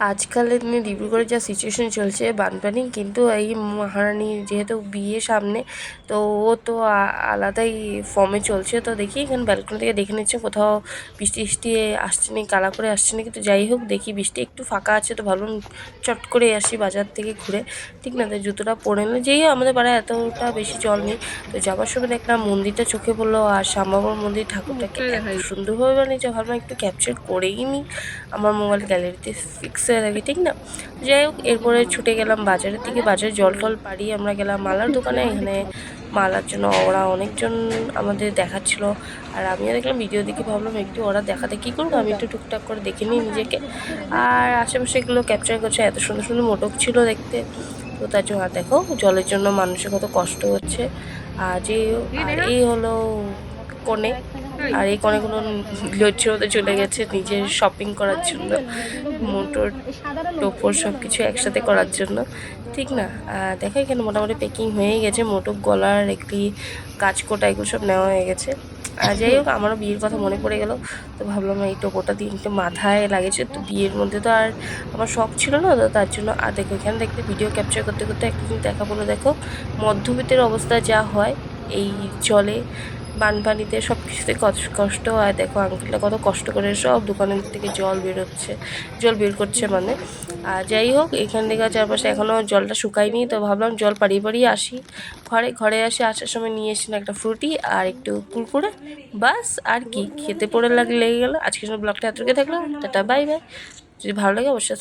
আজকালের দিনে ডিব্রুগড়ে যা সিচুয়েশন চলছে বানপানি কিন্তু এই মহারানীর যেহেতু বিয়ে সামনে তো ও তো আলাদাই ফর্মে চলছে। তো দেখি এখানে ব্যালকনি থেকে দেখে নিচ্ছে কোথাও বৃষ্টি বৃষ্টি আসছে নাকি কালা করে আসছে নাকি তো যাই হোক দেখি বৃষ্টি একটু ফাঁকা আছে তো ভাবলাম চট করে আসি বাজার থেকে ঘুরে। ঠিক না তো জুতোটা পরে নিলে যেই আমাদের পাড়ায় এতটা বেশি জল নেই তো যাওয়ার সময় দেখলাম মন্দিরটা চোখে পড়ল আর শ্যামবাবার মন্দির ঠাকুরটাকে সুন্দরভাবে বানিয়েছে ভাবলাম একটু ক্যাপচার করেই নি। আমার মোবাইল গ্যালারিতে ফিক্স হয়ে থাকে ঠিক না? যাই হোক, এরপরে ছুটে গেলাম বাজারের দিকে। বাজারে জল টল পাড়িয়ে আমরা গেলাম মালার দোকানে। এখানে মালার জন্য ওরা অনেকজন আমাদের দেখাচ্ছিল। আর আমিও দেখলাম ভিডিও দেখে ভাবলাম, একটু ওরা দেখাতে কী করব? আমি একটু টুকটাক করে দেখে নিই নিজেকে। আর আশেপাশে এগুলো ক্যাপচার করছে, এত সুন্দর সুন্দর মোটক ছিল দেখতে। তো তার জন্য দেখো, জলের জন্য মানুষের কত কষ্ট হচ্ছে। আর যে এই হলো কনে আর এই কনেগুলো মধ্যে চলে গেছে, নিজের শপিং করার জন্য, মোটর, টোপর সব কিছু একসাথে করার জন্য। ঠিক না? দেখো এখানে মোটামুটি প্যাকিং হয়ে গেছে মোটক গলার একটি কাজকোটা এগুলো সব নেওয়া হয়ে গেছে। আর যাই হোক, আমারও বিয়ের কথা মনে পড়ে গেল, তো ভাবলাম এই টোপোটা দিয়ে একটু মাথায় লাগিয়েছে, তো বিয়ের মধ্যে তো আর আমার শখ ছিল না, তো তার জন্য আর দেখো এখানে দেখতে ভিডিও ক্যাপচার করতে করতে একটা দেখা বলে দেখো। মধ্যবিত্তের অবস্থা যা হয়, এই জলে বানপানিতে সব কিছুতে কষ্ট- হয়। দেখো আঙ্কেলটা কত কষ্ট করে সব দোকানের থেকে জল বেরোচ্ছে, জল বের করছে মানে। আর যাই হোক, এখান থেকে চারপাশে এখনও জলটা শুকায়নি, তো ভাবলাম জল পাড়িয়ে পাড়িয়ে আসি। ঘরে ঘরে আসি আসার সময় নিয়ে এসেছিলাম একটা ফ্রুটি আর একটু কুরকুরে, বাস, আর কি। খেতে পড়ে লাগে লেগে গেলো। আজকের জন্য ব্লগটা এতটুকু থাকল। Tata, bye bye. যদি ভালো লাগে, অবশ্যই